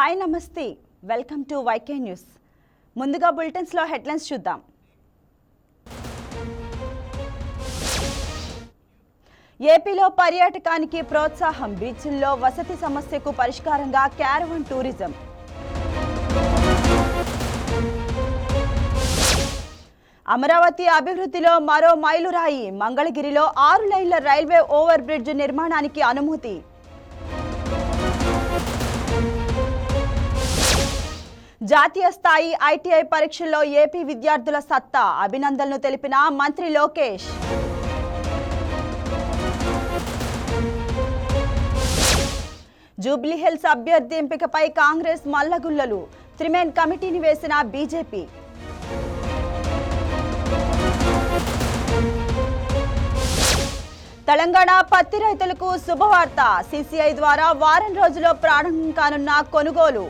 Hi నమస్తే. Welcome to YK news. ముందుగా బులెటిన్స్లో హెడ్లైన్స్ చూద్దాం. ఏపీలో పర్యాటకానికి ప్రోత్సాహం బీచ్ల్లో వసతి సమస్యకు పరిష్కారంగా క్యారవన్ టూరిజం. అమరావతి అభివృద్ధిలో మరో మైలురాయి మంగళగిరిలో ఆరు లైన్ల రైల్వే ఓవర్ బ్రిడ్జ్ నిర్మాణానికి అనుమతి. జాతీయ స్థాయి ఐటీఐ పరీక్షల్లో ఏపీ విద్యార్థుల సత్తా. అభినందనలు తెలిపిన మంత్రి లోకేష్. జూబ్లీహిల్స్ అభ్యర్థి ఎంపికపై కాంగ్రెస్ మల్లగుల్లలు. త్రిమేన్ కమిటీని వేసిన బీజేపీ. తెలంగాణ పత్తి రైతులకు శుభవార్త. సిసిఐ ద్వారా వారం రోజుల్లో ప్రారంభం కానున్న కొనుగోలు.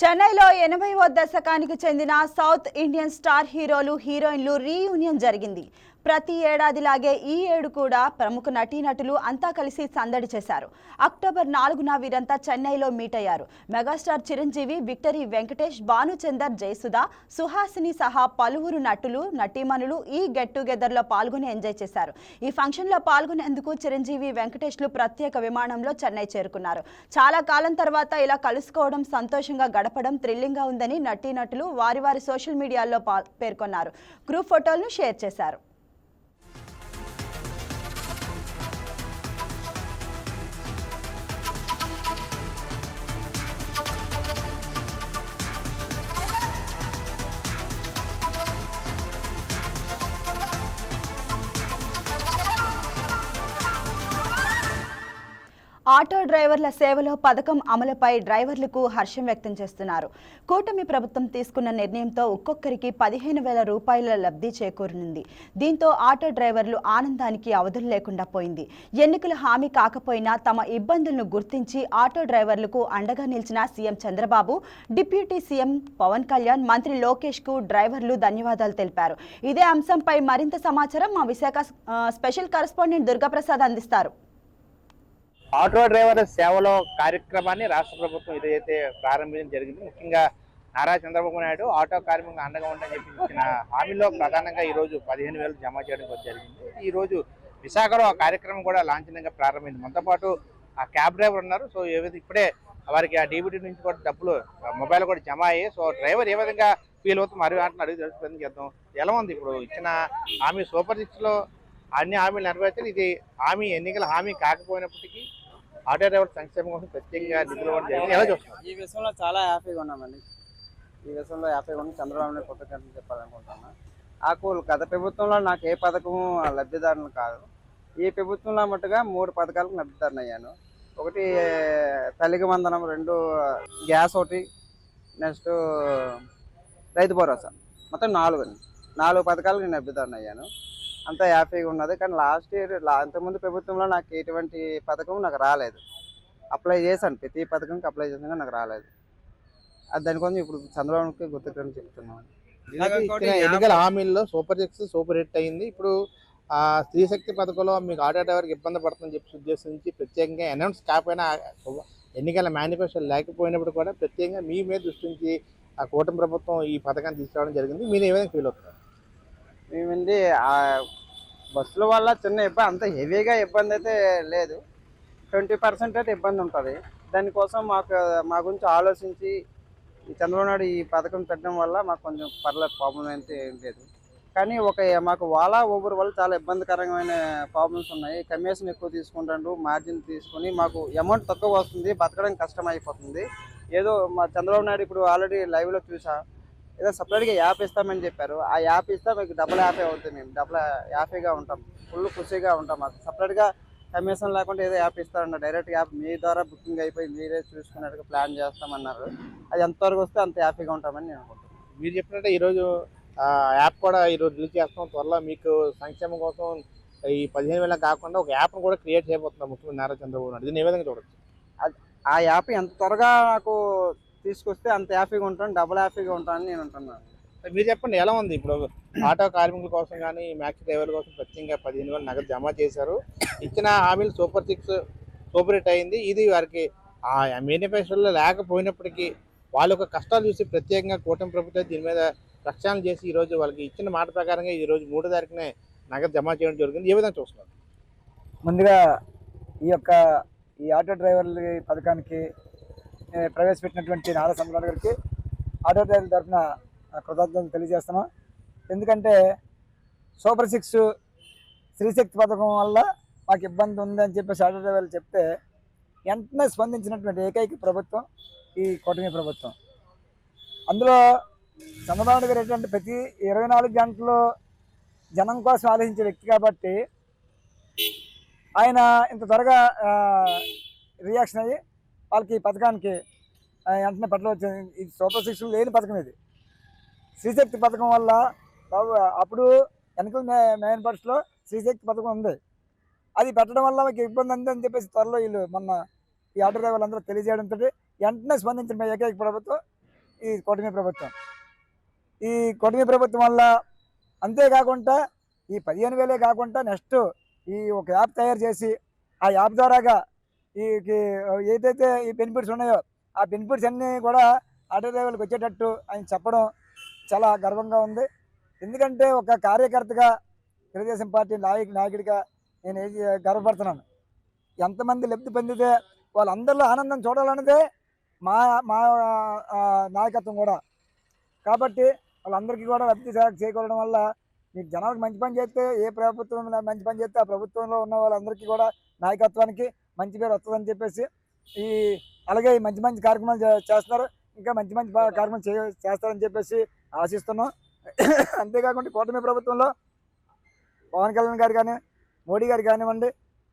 చెన్నైలో ఎనభైవ దశకానికి చెందిన సౌత్ ఇండియన్ స్టార్ హీరోలు హీరోయిన్లు రీయూనియన్ జరిగింది. ప్రతి ఏడాదిలాగే ఈ ఏడు కూడా ప్రముఖ నటీనటులు అంతా కలిసి సందడి చేశారు. అక్టోబర్ నాలుగున వీరంతా చెన్నైలో మీట్ అయ్యారు. మెగాస్టార్ చిరంజీవి విక్టరీ వెంకటేష్ భానుచందర్ జయసుధ సుహాసిని సహా పలువురు నటులు నటీమణులు ఈ గెట్ టుగెదర్లో పాల్గొని ఎంజాయ్ చేశారు. ఈ ఫంక్షన్లో పాల్గొనేందుకు చిరంజీవి వెంకటేష్లు ప్రత్యేక విమానంలో చెన్నై చేరుకున్నారు. చాలా కాలం తర్వాత ఇలా కలుసుకోవడం సంతోషంగా గడపడం థ్రిల్లింగ్గా ఉందని నటీనటులు వారి వారి సోషల్ మీడియాలో పేర్కొన్నారు. గ్రూప్ ఫోటోలను షేర్ చేశారు. ఆటో డ్రైవర్ల సేవలో పథకం అమలుపై డ్రైవర్లకు హర్షం వ్యక్తం చేస్తున్నారు. కూటమి ప్రభుత్వం తీసుకున్న నిర్ణయంతో ఒక్కొక్కరికి పదిహేను వేల రూపాయల లబ్ధి చేకూరనుంది. దీంతో ఆటో డ్రైవర్లు ఆనందానికి అవధులు లేకుండా పోయింది. ఎన్నికల హామీ కాకపోయినా తమ ఇబ్బందులను గుర్తించి ఆటో డ్రైవర్లకు అండగా నిలిచిన CM Chandrababu deputy CM Pawan Kalyan మంత్రి లోకేష్కు డ్రైవర్లు ధన్యవాదాలు తెలిపారు. ఇదే అంశంపై మరింత సమాచారం మా విశాఖ స్పెషల్ కరెస్పాండెంట్ దుర్గాప్రసాద్ అందిస్తారు. ఆటో డ్రైవర్ల సేవలో కార్యక్రమాన్ని రాష్ట్ర ప్రభుత్వం ఇదైతే ప్రారంభించడం జరిగింది ముఖ్యంగా నారా చంద్రబాబు నాయుడు ఆటో కార్మికులకు అండగా ఉండని చెప్పి ఇచ్చిన హామీలో ప్రధానంగా ఈరోజు పదిహేను వేలు జమ చేయడం కూడా జరిగింది. ఈరోజు విశాఖలో ఆ కార్యక్రమం కూడా లాంఛనంగా ప్రారంభమైంది. మనతో పాటు ఆ క్యాబ్ డ్రైవర్ ఉన్నారు. సో ఏ విధంగా ఇప్పుడే వారికి ఆ డీబీటీ నుంచి కూడా డబ్బులు మొబైల్ కూడా జమ అయ్యాయి. సో డ్రైవర్ ఏ విధంగా ఫీల్ అవుతుంది మరి వాటిని అడిగి తెలుసుకుందని చేద్దాం. ఎలా ఉంది ఇప్పుడు ఇచ్చిన హామీ? సూపర్ సిక్స్లో అన్ని హామీలు నెరవేర్చారు ఇది హామీ ఎన్నికల హామీ కాకపోయినప్పటికీ ఆటో డ్రైవర్ సంక్షేమం కోసం ప్రత్యేకంగా నిధులు ఎలా చూస్తున్నారు? ఈ విషయంలో చాలా హ్యాపీగా ఉన్నామండి. ఈ విషయంలో హ్యాపీగా ఉంది చంద్రబాబు నాయుడు కొత్త చెప్పాలనుకుంటున్నా. నాకు గత ప్రభుత్వంలో నాకు ఏ పథకము లబ్ధిదారులు కాదు. ఈ ప్రభుత్వంలో మట్టుగా మూడు పథకాలకు లబ్ధిదారుని అయ్యాను. ఒకటి తల్లికి వందనం రెండు గ్యాస్ ఒకటి నెక్స్ట్ రైతు భరోసా. మొత్తం నాలుగు నాలుగు పథకాలకు నేను లబ్ధిదారుని అయ్యాను. అంతా హ్యాపీగా ఉన్నది. కానీ లాస్ట్ ఇయర్ అంతకుముందు ప్రభుత్వంలో నాకు ఎటువంటి పథకం నాకు రాలేదు. అప్లై చేశాను. ప్రతి పథకంకి అప్లై చేసాను నాకు రాలేదు. అది దానికోసం ఇప్పుడు చంద్రబాబుకి గుర్తుకని చెప్తున్నాను. ఎన్నికల హామీల్లో సూపర్ సిక్స్ సూపర్ హిట్ అయింది. ఇప్పుడు ఆ స్త్రీ శక్తి పథకంలో మీకు ఆటో డ్రైవర్కి ఇబ్బంది పడుతుందని చెప్పి ఉద్దేశించి ప్రత్యేకంగా అనౌన్స్ కాకపోయినా ఎన్నికల మేనిఫెస్టో లేకపోయినప్పుడు కూడా ప్రత్యేకంగా మీ మీద దృష్టించి ఆ కూటమి ప్రభుత్వం ఈ పథకాన్ని తీసుకురావడం జరిగింది. మీరు ఏ విధంగా ఫీల్ అవుతున్నారు? మేమండి ఆ బస్సుల వల్ల చిన్న ఇబ్బంది అంత హెవీగా ఇబ్బంది అయితే లేదు. ట్వంటీ పర్సెంట్ అయితే ఇబ్బంది ఉంటుంది. దానికోసం మాకు మా గురించి ఆలోచించి ఈ చంద్రబాబు నాయుడు ఈ పథకం పెట్టడం వల్ల మాకు కొంచెం పర్లేదు ప్రాబ్లం అయితే ఏం లేదు. కానీ ఒక మాకు వాలా ఊబర్ వల్ల చాలా ఇబ్బందికరమైన ప్రాబ్లమ్స్ ఉన్నాయి. కమిషన్ ఎక్కువ తీసుకుంటాడు మార్జిన్ తీసుకొని మాకు అమౌంట్ తక్కువ వస్తుంది బతకడం కష్టం అయిపోతుంది. ఏదో మా చంద్రబాబు నాయుడు ఇప్పుడు ఆల్రెడీ లైవ్లో చూసా. ఏదో సపరేట్గా యాప్ ఇస్తామని చెప్పారు. ఆ యాప్ ఇస్తే మీకు డబుల్ యాపే అవుతుంది మేము. డబుల్ యాపీగా ఉంటాం. ఫుల్ ఖుషిగా ఉంటాం. మాకు సపరేట్గా కమిషన్ లేకుండా ఏదో యాప్ ఇస్తారన్న డైరెక్ట్ యాప్ మీ ద్వారా బుకింగ్ అయిపోయి మీరే చూసుకున్నట్టుగా ప్లాన్ చేస్తామన్నారు. అది ఎంతవరకు వస్తే అంత హ్యాపీగా ఉంటామని నేను అనుకుంటున్నాను. మీరు చెప్పినట్టే ఈరోజు ఆ యాప్ కూడా ఈరోజు రిలీజ్ చేస్తాం. త్వరలో మీకు సంక్షేమం కోసం ఈ పదిహేను వేల కాకుండా ఒక యాప్ను కూడా క్రియేట్ చేయబోతున్నారు ముఖ్యమంత్రి నారా చంద్రబాబు నాయుడు. దీన్ని ఏ విధంగా చూడొచ్చు? ఆ యాప్ ఎంత త్వరగా నాకు తీసుకొస్తే అంత హ్యాపీగా ఉంటాను డబుల్ హ్యాపీగా ఉంటానని నేను అంటున్నాను మీరు చెప్పండి ఎలా ఉంది? ఇప్పుడు ఆటో కార్మికుల కోసం కానీ మ్యాక్సీ డ్రైవర్ల కోసం ప్రత్యేకంగా పదిహేను వేలు నగదు జమ చేశారు. ఇచ్చిన హామీలు సూపర్ సిక్స్ సూపర్ హిట్ అయింది. ఇది వారికి ఆ మేనిఫెస్టోలో లేకపోయినప్పటికీ వాళ్ళ యొక్క కష్టాలు చూసి ప్రత్యేకంగా కూటమి ప్రభుత్వం దీని మీద ప్రక్షాళన చేసి ఈ రోజు వాళ్ళకి ఇచ్చిన మాట ప్రకారంగా ఈ రోజు మూడో తారీఖునే నగదు జమ చేయడం జరిగింది. ఏ విధంగా చూస్తున్నారు? ముందుగా ఈ యొక్క ఈ ఆటో డ్రైవర్ల పథకానికి ప్రవేశపెట్టినటువంటి నారా చంద్రబాబు గారికి ఆటో డ్రైవర్ల తరఫున కృతజ్ఞతలు తెలియజేస్తున్నాం. ఎందుకంటే సూపర్ సిక్స్ స్త్రీశక్తి పథకం వల్ల మాకు ఇబ్బంది ఉందని చెప్పేసి ఆటో డ్రైవర్లు చెప్తే వెంటనే స్పందించినటువంటి ఏకైక ప్రభుత్వం ఈ కూటమి ప్రభుత్వం. అందులో చంద్రబాబు గారు ఏంటంటే ప్రతి ఇరవై నాలుగు గంటలు జనం కోసం ఆలోచించే వ్యక్తి కాబట్టి ఆయన ఇంత త్వరగా రియాక్షన్ అయ్యి వాళ్ళకి ఈ పథకానికి వెంటనే పట్ల వచ్చింది ఇది సూపర్ సిక్స్ లేని పథకం ఇది. శ్రీశక్తి పథకం వల్ల అప్పుడు వెనక మెయిన్ బస్లో శ్రీశక్తి పథకం ఉంది. అది పెట్టడం వల్ల మీకు ఇబ్బంది ఉంది అని చెప్పేసి త్వరలో వీళ్ళు మొన్న ఈ ఆటో డ్రైవర్లు అందరూ తెలియజేయడంతో వెంటనే స్పందించిన ఏకైక ప్రభుత్వం ఈ కూటమి ప్రభుత్వం. ఈ కూటమి ప్రభుత్వం వల్ల అంతేకాకుండా ఈ పదిహేను వేలే కాకుండా నెక్స్ట్ ఈ ఒక యాప్ తయారు చేసి ఆ యాప్ ద్వారాగా ఈ ఏదైతే ఈ బెనిఫిట్స్ ఉన్నాయో ఆ బెనిఫిట్స్ అన్నీ కూడా ఆటో డ్రైవర్లకు వచ్చేటట్టు ఆయన చెప్పడం చాలా గర్వంగా ఉంది. ఎందుకంటే ఒక కార్యకర్తగా తెలుగుదేశం పార్టీ నాయకు నాయకుడిగా నేను ఏది గర్వపడుతున్నాను. ఎంతమంది లబ్ధి పొందితే వాళ్ళందరిలో ఆనందం చూడాలన్నదే మా మా నాయకత్వం కూడా. కాబట్టి వాళ్ళందరికీ కూడా లబ్ధి చే- చేకూరడం వల్ల మీకు జనాలకు మంచి పని చేస్తే ఏ ప్రభుత్వం మంచి పని చేస్తే ఆ ప్రభుత్వంలో ఉన్న వాళ్ళందరికీ కూడా నాయకత్వానికి మంచి పేరు వస్తుందని చెప్పేసి ఈ అలాగే ఈ మంచి మంచి కార్యక్రమాలు చేస్తున్నారు. ఇంకా మంచి మంచి కార్యక్రమాలు చే చేస్తారని చెప్పేసి ఆశిస్తున్నాం. అంతేకాకుండా కూటమి ప్రభుత్వంలో పవన్ కళ్యాణ్ గారు కానీ మోడీ గారు కానివ్వండి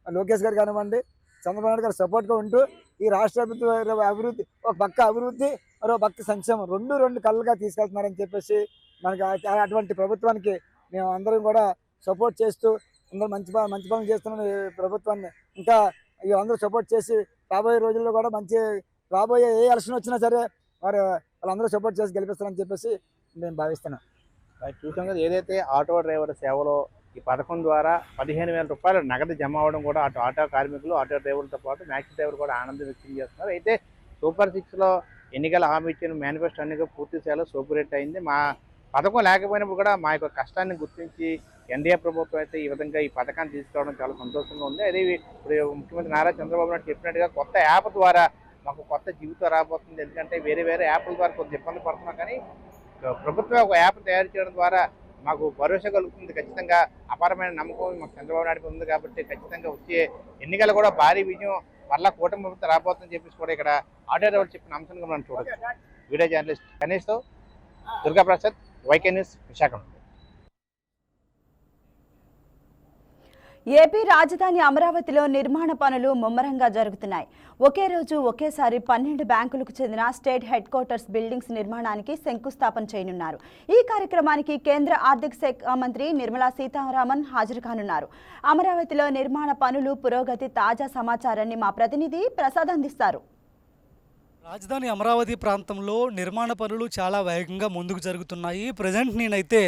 లోకేష్ గారు కానివ్వండి చంద్రబాబు నాయుడు గారు సపోర్ట్గా ఉంటూ ఈ రాష్ట్ర అభివృద్ధి అభివృద్ధి ఒక పక్క అభివృద్ధి మరో పక్క సంక్షేమం రెండు రెండు కళ్ళుగా తీసుకెళ్తున్నారని చెప్పేసి మనకి అటువంటి ప్రభుత్వానికి మేము అందరం కూడా సపోర్ట్ చేస్తూ అందరూ మంచి మంచి పనులు చేస్తున్న ప్రభుత్వాన్ని ఇంకా అందరూ సపోర్ట్ చేసి రాబోయే రోజుల్లో కూడా మంచి రాబోయే ఏ ఎలక్షన్ వచ్చినా సరే వారు వాళ్ళందరూ సపోర్ట్ చేసి గెలిపిస్తారని చెప్పేసి నేను భావిస్తున్నాను చూసాం కదా ఏదైతే ఆటో డ్రైవర్ సేవలో ఈ పథకం ద్వారా పదిహేను వేల రూపాయలు నగదు జమ అవ్వడం కూడా అటు ఆటో కార్మికులు ఆటో డ్రైవర్లతో పాటు మ్యాక్సీ డ్రైవర్ కూడా ఆనందం వ్యక్తం చేస్తున్నారు. అయితే సూపర్ సిక్స్లో ఎన్నికల హామీ ఇచ్చిన మేనిఫెస్టో అన్ని పూర్తి స్థాయిలో సూపర్ హిట్ అయింది. మా పథకం లేకపోయినప్పుడు కూడా మా యొక్క కష్టాన్ని గుర్తించి ఎన్డీఏ ప్రభుత్వం అయితే ఈ విధంగా ఈ పథకాన్ని తీసుకురావడం చాలా సంతోషంగా ఉంది. అదే ఇప్పుడు ముఖ్యమంత్రి నారా చంద్రబాబు నాయుడు చెప్పినట్టుగా కొత్త యాప్ ద్వారా మాకు కొత్త జీవితం రాబోతుంది. ఎందుకంటే వేరే వేరే యాప్ల ద్వారా కొంత ఇబ్బంది పడుతున్నాం. కానీ ప్రభుత్వం ఒక యాప్ తయారు చేయడం ద్వారా మాకు భరోసా కలుగుతుంది. ఖచ్చితంగా అపారమైన నమ్మకం మాకు చంద్రబాబు నాయుడు ఉంది కాబట్టి ఖచ్చితంగా వచ్చే ఎన్నికలు కూడా భారీ విజయం మళ్ళా కూటమి ప్రభుత్వం రాబోతుందని చెప్పేసి కూడా ఇక్కడ ఆటో డ్రైవర్ చెప్పిన అంశంగా మనం చూడవచ్చు video journalist గణేష్తో Durgaprasad. Y K news Visakhapatnam AP రాజధాని అమరావతిలో నిర్మాణ పనులు ముమ్మరంగా జరుగుతున్నాయి. ఒకే రోజు ఒకేసారి పన్నెండు బ్యాంకులకు చెందిన స్టేట్ హెడ్ క్వార్టర్స్ బిల్డింగ్స్ నిర్మాణానికి శంకుస్థాపన చేయనున్నారు. ఈ కార్యక్రమానికి కేంద్ర ఆర్థిక శాఖ మంత్రి నిర్మలా సీతారామన్ హాజరు కానున్నారు. అమరావతిలో నిర్మాణ పనులు పురోగతి తాజా సమాచారాన్ని మా ప్రతినిధి ప్రసాద్ అందిస్తారు. రాజధాని అమరావతి ప్రాంతంలో నిర్మాణ పనులు చాలా వేగంగా ముందుకు జరుగుతున్నాయి. ప్రజెంట్ నేనైతే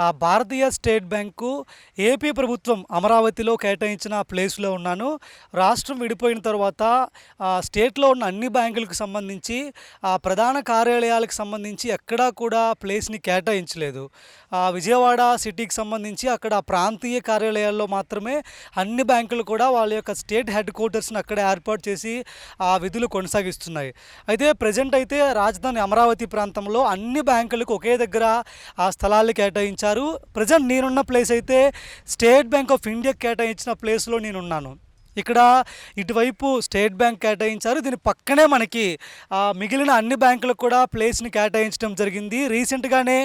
ఆ భారతీయ స్టేట్ బ్యాంకు ఏపీ ప్రభుత్వం అమరావతిలో కేటాయించిన ప్లేస్లో ఉన్నాను. రాష్ట్రం విడిపోయిన తర్వాత ఆ స్టేట్లో ఉన్న అన్ని బ్యాంకులకు సంబంధించి ఆ ప్రధాన కార్యాలయాలకు సంబంధించి ఎక్కడా కూడా ప్లేస్ని కేటాయించలేదు. ఆ విజయవాడ సిటీకి సంబంధించి అక్కడ ప్రాంతీయ కార్యాలయాల్లో మాత్రమే అన్ని బ్యాంకులు కూడా వాళ్ళ యొక్క స్టేట్ హెడ్ క్వార్టర్స్ని అక్కడ ఏర్పాటు చేసి ఆ విధులు కొనసాగిస్తున్నాయి. అయితే ప్రజెంట్ అయితే రాజధాని అమరావతి ప్రాంతంలో అన్ని బ్యాంకులకు ఒకే దగ్గర ఆ స్థలాలు కేటాయించారు. ప్రజెంట్ నేనున్న ప్లేస్ అయితే స్టేట్ బ్యాంక్ ఆఫ్ ఇండియా కేటాయించిన ప్లేస్లో నేనున్నాను. ఇక్కడ ఇటువైపు స్టేట్ బ్యాంక్ కేటాయించారు. దీని పక్కనే మనకి మిగిలిన అన్ని బ్యాంకులకు కూడా ప్లేస్ని కేటాయించడం జరిగింది. రీసెంట్గానే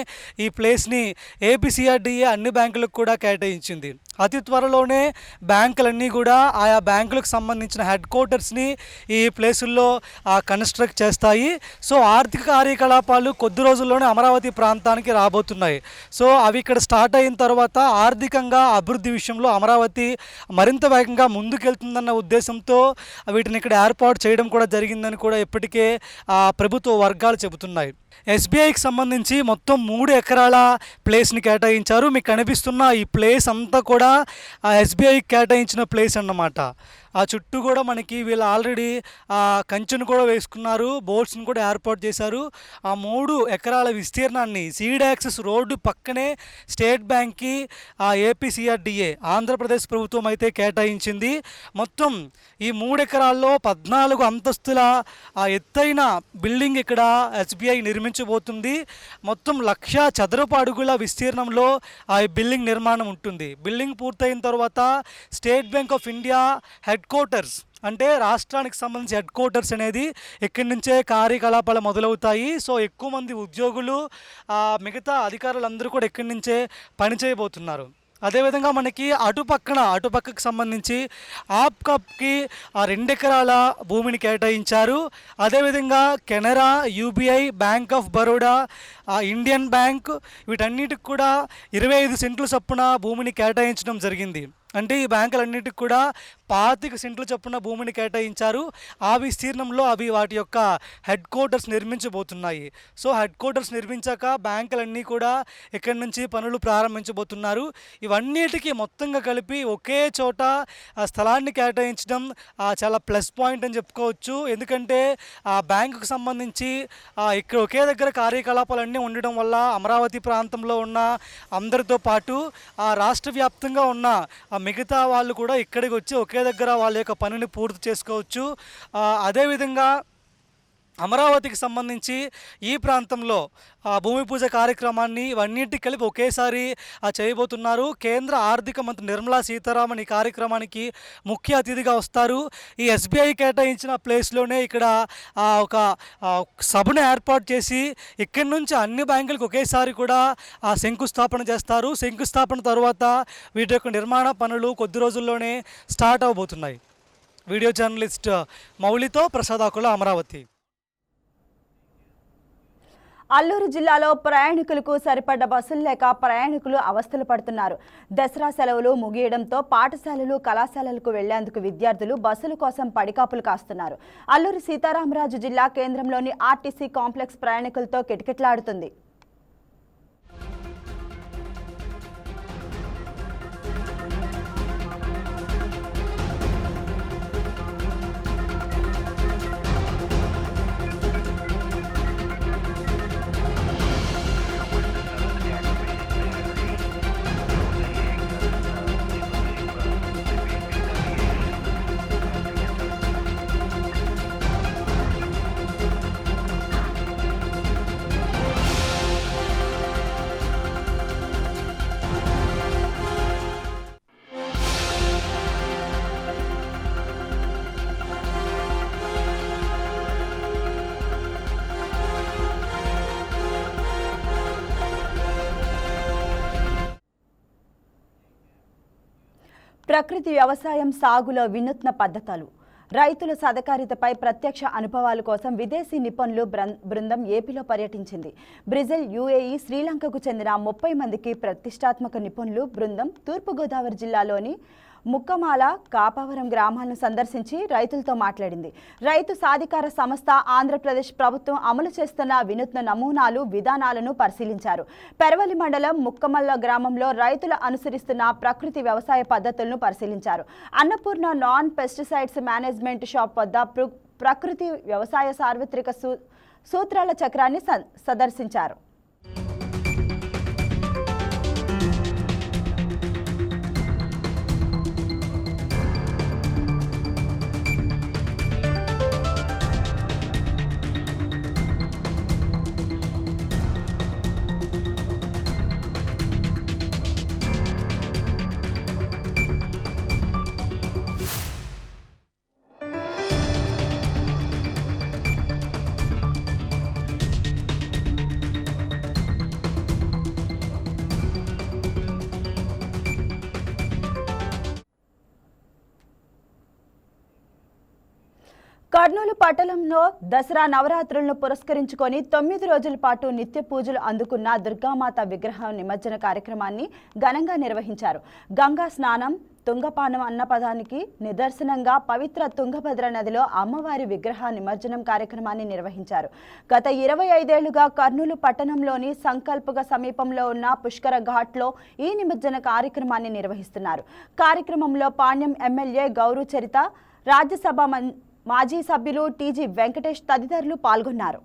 ఈ ప్లేస్ని ఏపీసీఆర్డీఏ అన్ని బ్యాంకులకు కూడా కేటాయించింది. అతి త్వరలోనే బ్యాంకులన్నీ కూడా ఆయా బ్యాంకులకు సంబంధించిన హెడ్ క్వార్టర్స్ని ఈ ప్లేసుల్లో కన్స్ట్రక్ట్ చేస్తాయి. సో ఆర్థిక కార్యకలాపాలు కొద్ది రోజుల్లోనే అమరావతి ప్రాంతానికి రాబోతున్నాయి. సో అవి ఇక్కడ స్టార్ట్ అయిన తర్వాత ఆర్థికంగా అభివృద్ధి విషయంలో అమరావతి మరింత వేగంగా ముందుకెళ్తుందన్న ఉద్దేశంతో వీటిని ఇక్కడ ఏర్పాటు చేయడం కూడా జరిగిందని కూడా ఇప్పటికే ఆ, ప్రభుత్వ వర్గాలు చెబుతున్నాయి. ఎస్బీఐకి సంబంధించి మొత్తం మూడు ఎకరాల ప్లేస్ని కేటాయించారు. మీకు కనిపిస్తున్న ఈ ప్లేస్ అంతా కూడా ఎస్బీఐకి కేటాయించిన ప్లేస్ అన్నమాట. ఆ చుట్టూ కూడా మనకి వీళ్ళు ఆల్రెడీ ఆ కంచెను కూడా వేసుకున్నారు బోర్డ్స్ని కూడా ఏర్పాటు చేశారు. ఆ మూడు ఎకరాల విస్తీర్ణాన్ని సీడ్ యాక్సెస్ రోడ్డు పక్కనే స్టేట్ బ్యాంక్కి ఆ ఏపీసీఆర్డీఏ ఆంధ్రప్రదేశ్ ప్రభుత్వం అయితే కేటాయించింది. మొత్తం ఈ మూడు ఎకరాల్లో పద్నాలుగు అంతస్తుల ఆ ఎత్తైన బిల్డింగ్ ఇక్కడ ఎస్బీఐ నిర్మించబోతుంది. మొత్తం లక్ష చదరపు అడుగుల విస్తీర్ణంలో ఆ బిల్డింగ్ నిర్మాణం ఉంటుంది. బిల్డింగ్ పూర్తయిన తర్వాత state bank of India head headquarters అంటే రాష్ట్రానికి సంబంధించి హెడ్ క్వార్టర్స్ అనేది ఇక్కడి నుంచే కార్యకలాపాలు మొదలవుతాయి. సో ఎక్కువ మంది ఉద్యోగులు మిగతా అధికారులందరూ కూడా ఇక్కడి నుంచే పని చేయబోతున్నారు. అదేవిధంగా మనకి అటుపక్కన అటుపక్కకు సంబంధించి ఆప్కప్కి ఆ రెండు ఎకరాల భూమిని కేటాయించారు. అదేవిధంగా Canara UBI bank of Baroda ఆ ఇండియన్ బ్యాంక్ వీటన్నిటికి కూడా ఇరవై ఐదు సెంట్లు చొప్పున భూమిని కేటాయించడం జరిగింది. అంటే ఈ బ్యాంకులన్నిటికి కూడా పాతిక సెంట్ల చొప్పున భూమిని కేటాయించారు. ఆ విస్తీర్ణంలో అవి వాటి యొక్క హెడ్ క్వార్టర్స్ నిర్మించబోతున్నాయి. సో హెడ్ క్వార్టర్స్ నిర్మించాక బ్యాంకులన్నీ కూడా ఇక్కడి నుంచి పనులు ప్రారంభించబోతున్నారు. ఇవన్నిటికీ మొత్తంగా కలిపి ఒకే చోట ఆ స్థలాన్ని కేటాయించడం చాలా ప్లస్ పాయింట్ అని చెప్పుకోవచ్చు. ఎందుకంటే ఆ బ్యాంకుకు సంబంధించి ఇక్కడ ఒకే దగ్గర కార్యకలాపాలన్నీ ఉండడం వల్ల అమరావతి ప్రాంతంలో ఉన్న అందరితో పాటు ఆ రాష్ట్ర వ్యాప్తంగా ఉన్న ఆ మిగతా వాళ్ళు కూడా ఇక్కడికి వచ్చి ఒకే దగ్గర వాళ్ళ యొక్క పనిని పూర్తి చేసుకోవచ్చు. అదేవిధంగా అమరావతికి సంబంధించి ఈ ప్రాంతంలో ఆ, భూమి పూజ కార్యక్రమాన్ని ఇవన్నింటి కలిపి ఒకేసారి చేయబోతున్నారు. కేంద్ర ఆర్థిక మంత్రి నిర్మలా సీతారామన్ ఈ కార్యక్రమానికి ముఖ్య అతిథిగా వస్తారు. ఈ ఎస్బీఐ కేటాయించిన ప్లేస్లోనే ఇక్కడ ఒక సభను ఏర్పాటు చేసి ఇక్కడి నుంచి అన్ని బ్యాంకులకు ఒకేసారి కూడా ఆ, శంకుస్థాపన చేస్తారు. శంకుస్థాపన తర్వాత వీటి యొక్క నిర్మాణ పనులు కొద్ది రోజుల్లోనే స్టార్ట్ అవబోతున్నాయి. వీడియో జర్నలిస్ట్ మౌలితో ప్రసాదాకుల అమరావతి. అల్లూరు జిల్లాలో ప్రయాణికులకు సరిపడ్డ బస్సులు లేక ప్రయాణికులు అవస్థలు పడుతున్నారు. దసరా సెలవులు ముగియడంతో పాఠశాలలు కళాశాలలకు వెళ్ళేందుకు విద్యార్థులు బస్సుల కోసం పడికాపులు కాస్తున్నారు. అల్లూరు సీతారామరాజు జిల్లా కేంద్రంలోని ఆర్టీసీ కాంప్లెక్స్ ప్రయాణికులతో కిటకిటలాడుతుంది. ప్రకృతి వ్యవసాయం సాగులో వినూత్న పద్ధతులు. రైతుల సదకారితపై ప్రత్యక్ష అనుభవాల కోసం విదేశీ నిపుణులు బృందం ఏపీలో పర్యటించింది. బ్రెజిల్ యుఏఈ శ్రీలంకకు చెందిన ముప్పై మందికి ప్రతిష్టాత్మక నిపుణులు బృందం తూర్పుగోదావరి జిల్లాలోని ముక్కమాల కాపవరం గ్రామాలను సందర్శించి రైతులతో మాట్లాడింది. రైతు సాధికార సంస్థ ఆంధ్రప్రదేశ్ ప్రభుత్వం అమలు చేస్తున్న వినూత్న నమూనాలు విధానాలను పరిశీలించారు. పెరవలి మండలం ముక్కమల్ల గ్రామంలో రైతులు అనుసరిస్తున్న ప్రకృతి వ్యవసాయ పద్ధతులను పరిశీలించారు. Annapurna non pesticides management shop వద్ద ప్రకృతి వ్యవసాయ సార్వత్రిక సూ సూత్రాల చక్రాన్ని స- సందర్శించారు. పట్టణంలో దసరా నవరాత్రులను పురస్కరించుకొని తొమ్మిది రోజుల పాటు నిత్య పూజలు అందుకున్న దుర్గామాత విగ్రహం నిమజ్జన కార్యక్రమాన్ని ఘనంగా నిర్వహించారు. గంగా స్నానం తుంగపానం అన్నపదానికి నిదర్శనంగా పవిత్ర తుంగభద్ర నదిలో అమ్మవారి విగ్రహ నిమజ్జనం కార్యక్రమాన్ని నిర్వహించారు. గత ఇరవై ఐదేళ్ళుగా కర్నూలు పట్టణంలోని సంకల్పక సమీపంలో ఉన్న పుష్కర ఘాట్లో ఈ నిమజ్జన కార్యక్రమాన్ని నిర్వహిస్తున్నారు. కార్యక్రమంలో పాణ్యం ఎమ్మెల్యే గౌరు చరిత రాజ్యసభ మం- మాజీ సభ్యులు టీజీ వెంకటేష్ తదితరులు పాల్గొన్నారు.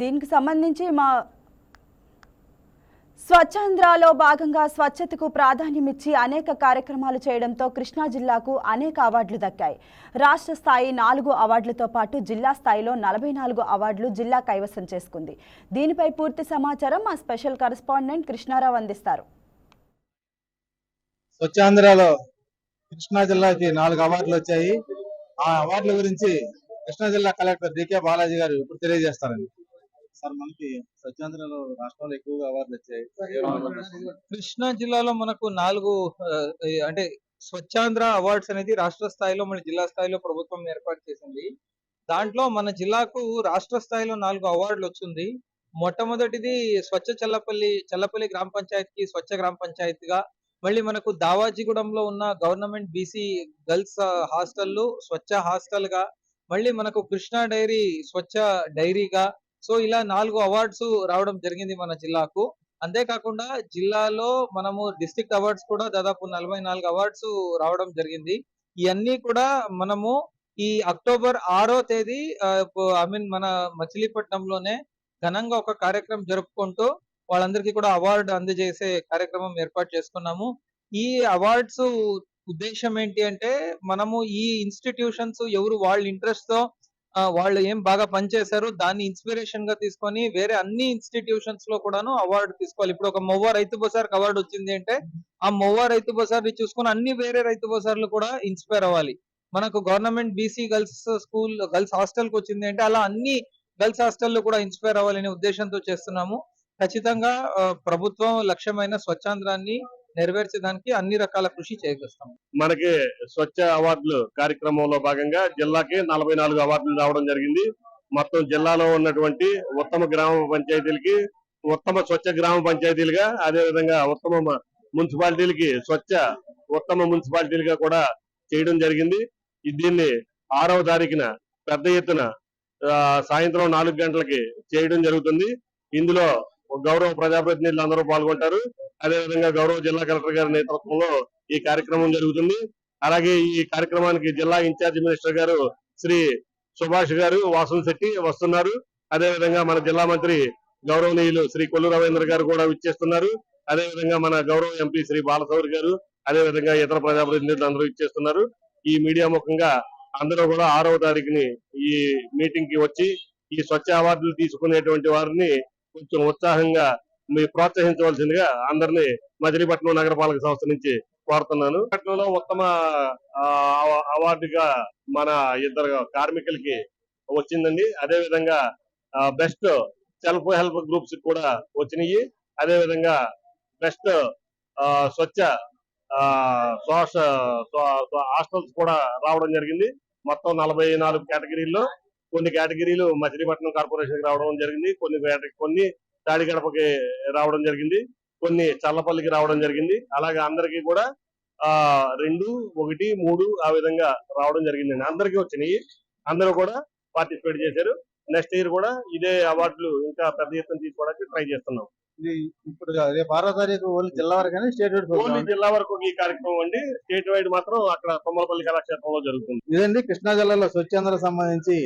దీనికి సంబంధించి మా స్వచ్ఛాంధ్రలో భాగంగా స్వచ్ఛతకు ప్రాధాన్యమిచ్చి అనేక కార్యక్రమాలు చేయడంతో కృష్ణా జిల్లాకు అనేక అవార్డులు దక్కాయి. రాష్ట్ర స్థాయి నాలుగు అవార్డులతో పాటు జిల్లా స్థాయిలో నలభై నాలుగు అవార్డులు జిల్లా కైవసం చేసుకుంది. దీనిపై పూర్తి సమాచారం మా స్పెషల్ కరెస్పాండెంట్ కృష్ణారావు అందిస్తారు. స్వచ్ఛాంధ్రలో కృష్ణా జిల్లాకి నాలుగు అవార్డులు వచ్చాయి. ఆ అవార్డుల గురించి కృష్ణా జిల్లా కలెక్టర్ డికే బాలాజీ గారు ఇప్పుడు తెలియజేస్తారండి. సార్ మనకి స్వచ్ఛాంధ్రలో రాష్ట్రంలో ఎక్కువగా అవార్డులు వచ్చాయి. కృష్ణా జిల్లాలో మనకు నాలుగు అంటే స్వచ్ఛాంధ్ర అవార్డ్స్ అనేది రాష్ట్ర స్థాయిలో మన జిల్లా స్థాయిలో ప్రభుత్వం ఏర్పాటు చేసింది. దాంట్లో మన జిల్లాకు రాష్ట్ర స్థాయిలో నాలుగు అవార్డులు వచ్చింది. మొట్టమొదటిది స్వచ్ఛ చల్లపల్లి చల్లపల్లి గ్రామ పంచాయతీకి స్వచ్ఛ గ్రామ పంచాయతీగా మళ్ళీ మనకు దావాజిగూడెంలో ఉన్న గవర్నమెంట్ బీసీ గర్ల్స్ హాస్టల్ స్వచ్ఛ హాస్టల్గా మళ్ళీ మనకు కృష్ణా డైరీ స్వచ్ఛ డైరీగా సో ఇలా నాలుగు అవార్డ్స్ రావడం జరిగింది మన జిల్లాకు. అంతేకాకుండా జిల్లాలో మనము డిస్ట్రిక్ట్ అవార్డ్స్ కూడా దాదాపు నలభై నాలుగు అవార్డ్స్ రావడం జరిగింది. ఇవన్నీ కూడా మనము ఈ అక్టోబర్ ఆరో తేదీ ఐ మీన్ మన మచిలీపట్నంలోనే ఘనంగా ఒక కార్యక్రమం జరుపుకుంటూ వాళ్ళందరికీ కూడా అవార్డు అందజేసే కార్యక్రమం ఏర్పాటు చేసుకున్నాము. ఈ అవార్డ్స్ ఉద్దేశం ఏంటి అంటే మనము ఈ ఇన్స్టిట్యూషన్స్ ఎవరు వాళ్ళ ఇంట్రెస్ట్తో వాళ్ళు ఏం బాగా పనిచేశారు దాన్ని ఇన్స్పిరేషన్గా తీసుకొని వేరే అన్ని ఇన్స్టిట్యూషన్స్లో కూడాను అవార్డు తీసుకోవాలి. ఇప్పుడు ఒక మొవ్వ రైతు బజార్కి అవార్డు వచ్చింది అంటే ఆ మొవ్వ రైతు బజార్ని చూసుకొని అన్ని వేరే రైతు బజార్లు కూడా ఇన్స్పైర్ అవ్వాలి. మనకు government BC girls school girls హాస్టల్కి వచ్చింది అంటే అలా అన్ని గర్ల్స్ హాస్టల్ కూడా ఇన్స్పైర్ అవ్వాలనే ఉద్దేశంతో చేస్తున్నాము. ఖచ్చితంగా ప్రభుత్వం లక్ష్యమైన స్వచ్ఛాంధ్రాన్ని నెరవేర్చడానికి అన్ని రకాల కృషి చేస్తాం మనకి స్వచ్ఛ అవార్డులు కార్యక్రమంలో భాగంగా జిల్లాకి నలభై నాలుగు అవార్డులు రావడం జరిగింది. మొత్తం జిల్లాలో ఉన్నటువంటి ఉత్తమ గ్రామ పంచాయతీలకి ఉత్తమ స్వచ్ఛ గ్రామ పంచాయతీలుగా అదే విధంగా ఉత్తమ మ- మున్సిపాలిటీలకి స్వచ్ఛ ఉత్తమ మున్సిపాలిటీలుగా కూడా చేయడం జరిగింది. దీన్ని ఆరవ తారీఖున పెద్ద ఎత్తున సాయంత్రం నాలుగు గంటలకి చేయడం జరుగుతుంది. ఇందులో గౌరవ ప్రజాప్రతినిధులు అందరూ పాల్గొంటారు. అదే విధంగా గౌరవ జిల్లా కలెక్టర్ గారి నేతృత్వంలో ఈ కార్యక్రమం జరుగుతుంది. అలాగే ఈ కార్యక్రమానికి జిల్లా ఇన్ఛార్జ్ మినిస్టర్ గారు శ్రీ సుభాష్ గారు వాసన్ శెట్టి వస్తున్నారు. అదేవిధంగా మన జిల్లా మంత్రి గౌరవనీయులు శ్రీ కొల్లు రవీంద్ర గారు కూడా విచ్చేస్తున్నారు. అదే విధంగా మన గౌరవ ఎంపీ శ్రీ బాలసౌరి గారు అదే విధంగా ఇతర ప్రజాప్రతినిధులు అందరూ ఇచ్చేస్తున్నారు ఈ మీడియా ముఖంగా అందరూ కూడా ఆరవ తారీఖుని ఈ మీటింగ్కి వచ్చి ఈ స్వచ్ఛ అవార్డులు తీసుకునేటువంటి వారిని కొంచెం ఉత్సాహంగా మీరు ప్రోత్సహించవలసిందిగా అందరినీ మచిలీపట్నం నగరపాలక సంస్థ నుంచి కోరుతున్నాను. పట్నంలో ఉత్తమ అవ- అవార్డుగా మన ఇద్దరు కార్మికులకి వచ్చిందండి. అదే విధంగా బెస్ట్ సెల్ఫ్ హెల్ప్ గ్రూప్స్ కూడా వచ్చినాయి. అదే విధంగా బెస్ట్ స్వచ్ఛ హాస్టల్స్ కూడా రావడం జరిగింది. మొత్తం నలభై నాలుగు కేటగిరీల్లో కొన్ని కేటగిరీలు మచిలీపట్నం కార్పొరేషన్కి రావడం జరిగింది. కొన్ని కొన్ని తాడిగడపకి రావడం జరిగింది. కొన్ని చల్లపల్లికి రావడం జరిగింది. అలాగే అందరికీ కూడా ఆ రెండు ఒకటి మూడు ఆ విధంగా రావడం జరిగిందండి. అందరికీ వచ్చినాయి. అందరూ కూడా పార్టిసిపేట్ చేశారు. నెక్స్ట్ ఇయర్ కూడా ఇదే అవార్డులు ఇంకా పెద్ద ఎత్తున తీసుకోవడానికి ట్రై చేస్తున్నాం. ఇది ఇప్పుడు రేపు ఆరో తారీఖు ఓన్లీ జిల్లా వరకు స్టేట్ వైడ్ ఓన్లీ జిల్లా వరకు ఈ కార్యక్రమం అండి. స్టేట్ వైడ్ మాత్రం అక్కడ తొమ్మలపల్లి కళాక్షేత్రంలో జరుగుతుంది. ఇదండి కృష్ణా జిల్లాలో స్వచ్ఛంద్ర సంబంధించి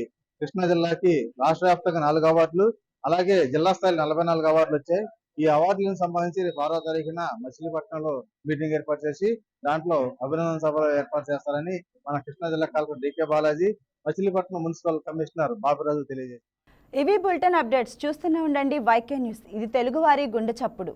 కృష్ణా జిల్లాకి రాష్ట్ర వ్యాప్తంగా నాలుగు అవార్డులు అలాగే జిల్లా స్థాయిలో నలభై నాలుగు అవార్డులు వచ్చాయి. ఈ అవార్డులకు సంబంధించి రేపు ఆరో తారీఖున మచిలీపట్నంలో మీటింగ్ ఏర్పాటు చేసి దాంట్లో అభినందన సభ ఏర్పాటు చేస్తారని మన కృష్ణా జిల్లా collector D K Balaji Machilipatnam municipal commissioner Baburaju తెలియజేశారు. ఇవి బులెటిన్ అప్డేట్స్ చూస్తూనే ఉండండి వైకే న్యూస్. ఇది తెలుగువారి గుండె చప్పుడు.